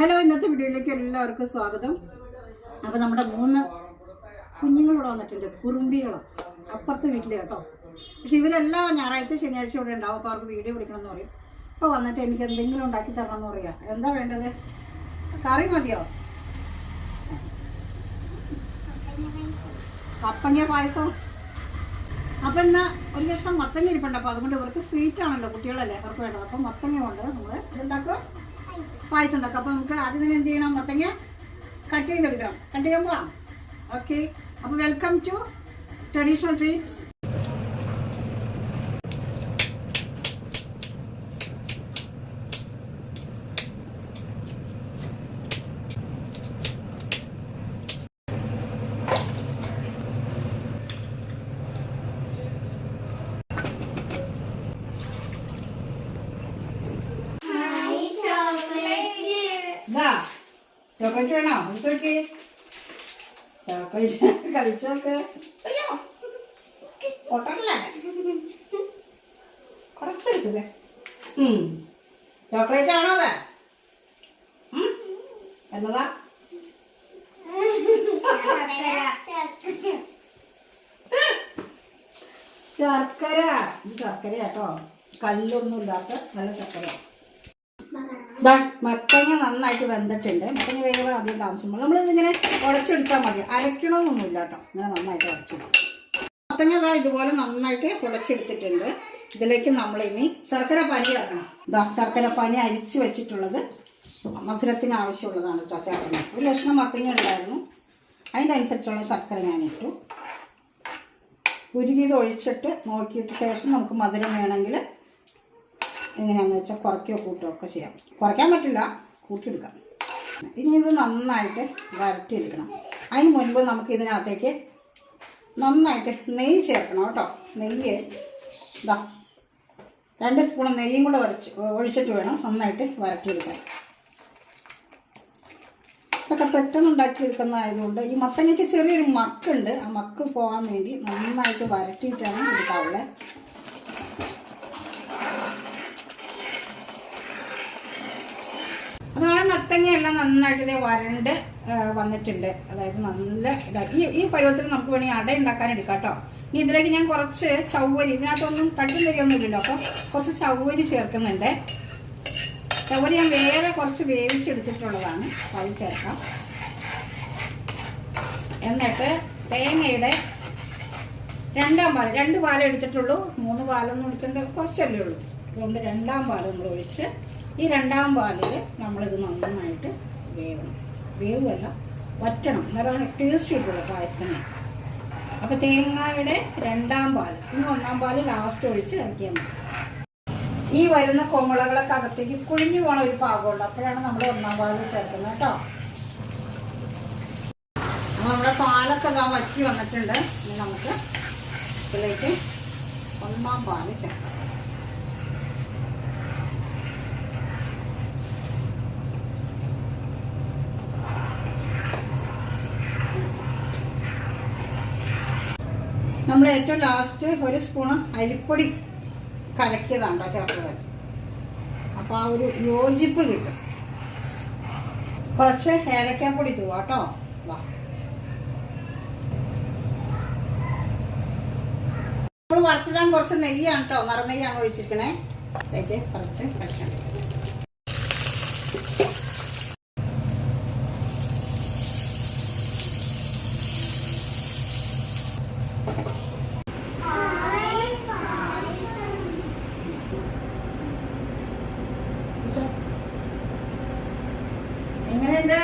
Hello ഇന്നത്തെ വീഡിയോയിലേക്ക് എല്ലാവർക്കും സ്വാഗതം. അപ്പോൾ നമ്മുടെ മൂന്ന് കുഞ്ഞുങ്ങളിവിടെ വന്നിട്ടുണ്ട് കുറുമ്പികളോ. അപ്പുറത്തെ വീട്ടിൽ കേട്ടോ. പക്ഷെ ഇവരെല്ലാം ഞായറാഴ്ച ശനിയാഴ്ച ഇവിടെ ഉണ്ടാവും. അപ്പോൾ അവർക്ക് വീഡിയോ വിളിക്കണം എന്ന് പറയും. അപ്പോൾ വന്നിട്ട് എനിക്ക് എന്തെങ്കിലും ഉണ്ടാക്കി തരണം എന്ന് പറയാം. എന്താ വേണ്ടത്? കറി മതിയോ? കപ്പങ്ങ പായസം. അപ്പം എന്നാ ഒരു ലക്ഷം മത്തങ്ങ ഇരിപ്പുണ്ട്. അപ്പോൾ അതുകൊണ്ട് ഇവർക്ക് സ്വീറ്റ് ആണല്ലോ കുട്ടികളല്ലേ അവർക്ക് വേണ്ടത്. അപ്പം മത്തങ്ങ കൊണ്ട് നമ്മൾ ഇതുണ്ടാക്കും പായസം ഉണ്ടാക്കും അപ്പോൾ നമുക്ക് ആദ്യം തന്നെ എന്ത് ചെയ്യണം? മത്തങ്ങ കട്ട് ചെയ്തെടുക്കണം. കട്ട് ചെയ്യാൻ പോവാം. ഓക്കെ അപ്പോൾ വെൽക്കം ടു ട്രഡീഷണൽ ട്രീറ്റ്സ് ഇതാ ചോക്ലേറ്റ് വേണോ? എടുത്തോക്കെ. ചോക്ലേറ്റ് കഴിച്ചോക്ക് അയ്യോ. പൊട്ടല്ലേ കുറച്ചെടുക്കല്ലേ ചോക്ലേറ്റ് ആണോ അത്? എന്നതാ? ശർക്കര. ശർക്കര കേട്ടോ കല്ലൊന്നും ഇല്ലാത്ത നല്ല ശർക്കര മത്തങ്ങ നന്നായിട്ട് വെന്തിട്ടുണ്ട്. മത്തങ്ങ വേഗം അധികം താമസിക്കുമ്പോൾ നമ്മൾ ഇതിങ്ങനെ ഉടച്ചെടുത്താൽ മതി. അരക്കണമെന്നൊന്നുമില്ല കേട്ടോ. ഇങ്ങനെ നന്നായിട്ട് ഉടച്ചെടുക്കും. മത്തങ്ങ ഇതാ ഇതുപോലെ നന്നായിട്ട് ഉടച്ചെടുത്തിട്ടുണ്ട് ഇതിലേക്ക് നമ്മൾ ഇനി ശർക്കര പനി ഇറക്കണം ഇതാ ശർക്കര പനി അരിച്ച് വെച്ചിട്ടുള്ളത് മധുരത്തിന് ആവശ്യമുള്ളതാണ് കേട്ടോ ചേർക്കുന്നത്. ഒരു ലക്ഷണം മത്തങ്ങ ഉണ്ടായിരുന്നു. അതിന്റെ അനുസരിച്ചുള്ള ശർക്കര ഞാൻ ഇട്ടു. ഉരുകിയത് ഒഴിച്ചിട്ട് നോക്കിയിട്ട് ശേഷം നമുക്ക് മധുരം വേണമെങ്കിൽ എങ്ങനെയാണെന്ന് വെച്ചാൽ കുറയ്ക്കുകയോ കൂട്ടുകയോ ഒക്കെ ചെയ്യാം. കുറയ്ക്കാൻ പറ്റില്ല കൂട്ടിയെടുക്കാം. ഇനി ഇത് നന്നായിട്ട് വരട്ടിയെടുക്കണം. അതിന് മുൻപ് നമുക്ക് ഇതിനകത്തേക്ക് നന്നായിട്ട് നെയ്യ് ചേർക്കണം കേട്ടോ. നെയ്യ് ഇതാ രണ്ട് സ്പൂൺ നെയ്യും കൂടെ വരച്ച് ഒഴിച്ചിട്ട് വേണം നന്നായിട്ട് വരട്ടിയെടുക്കാൻ. ഇതൊക്കെ പെട്ടെന്ന് ഉണ്ടാക്കിയെടുക്കുന്നതായതുകൊണ്ട് ഈ മത്തങ്ങയ്ക്ക് ചെറിയൊരു മക്കുണ്ട്. ആ മക്ക് പോകാൻ വേണ്ടി നന്നായിട്ട് വരട്ടിയിട്ടാണ് എടുക്കാവുള്ളത് അപ്പോൾ നമ്മുടെ മത്തങ്ങയെല്ലാം നന്നായിട്ട് ഇതേ വരണ്ട് വന്നിട്ടുണ്ട്. അതായത് നല്ല ഇതായി ഈ പരുവത്തിൽ നമുക്ക് വേണമെങ്കിൽ അട ഉണ്ടാക്കാൻ എടുക്കാം കേട്ടോ ഇനി ഇതിലേക്ക് ഞാൻ കുറച്ച് ചവ്വരി ഇതിനകത്തൊന്നും തട്ടും തരികയൊന്നുമില്ലല്ലോ അപ്പോൾ കുറച്ച് ചവ്വരി ചേർക്കുന്നുണ്ട്. ചവ്വരി ഞാൻ വേറെ കുറച്ച് വേവിച്ചെടുത്തിട്ടുള്ളതാണ് അപ്പോൾ അത് ചേർക്കാം. എന്നിട്ട് തേങ്ങയുടെ രണ്ടാം പാൽ രണ്ട് പാലം എടുത്തിട്ടുള്ളൂ മൂന്ന് പാലൊന്നും എടുക്കേണ്ട കുറച്ചല്ലേ ഉള്ളൂ. അതുകൊണ്ട് രണ്ടാം പാലം നമ്മൾ ഒഴിച്ച് ഈ രണ്ടാം പാലിൽ നമ്മളിത് നന്നായിട്ട് വേവണം. വേവുമല്ല വറ്റണം. എന്നതാണ് ടേസ്റ്റ് കിട്ടുള്ളൂ പായസത്തിന്. അപ്പോൾ തേങ്ങയുടെ രണ്ടാം പാൽ ഇനി ഒന്നാം പാൽ ലാസ്റ്റ് ഒഴിച്ച് ഇറക്കിയാൽ മതി. ഈ വരുന്ന കോമളകളൊക്കെ അകത്തേക്ക് കുഴിഞ്ഞു പോണ ഒരു പാകമുണ്ട്. അപ്പോഴാണ് നമ്മൾ ഒന്നാം പാൽ ചേർക്കുന്നത് കേട്ടോ. അപ്പോൾ നമ്മുടെ പാലൊക്കെ ഇതാ വറ്റി വന്നിട്ടുണ്ട്. ഇനി നമുക്ക് ഇതിലേക്ക് ഒന്നാം പാൽ ചേർക്കാം. നമ്മൾ ഏറ്റവും ലാസ്റ്റ് ഒരു സ്പൂണ് അരിപ്പൊടി കലക്കിയതാണ് ചേർത്തത്. അപ്പോൾ ആ ഒരു യോജിപ്പ് കിട്ടും. കുറച്ച് ഏലക്കാപ്പൊടി തൂവാ കേട്ടോ നമ്മൾ വറുത്തിടാൻ കുറച്ച് നെയ്യാണ് കേട്ടോ നിറനെയ്യാണ് ഒഴിച്ചിരിക്കണേ. അതിലേക്ക് കുറച്ച് കഷ്ണം എങ്ങനെയുണ്ട്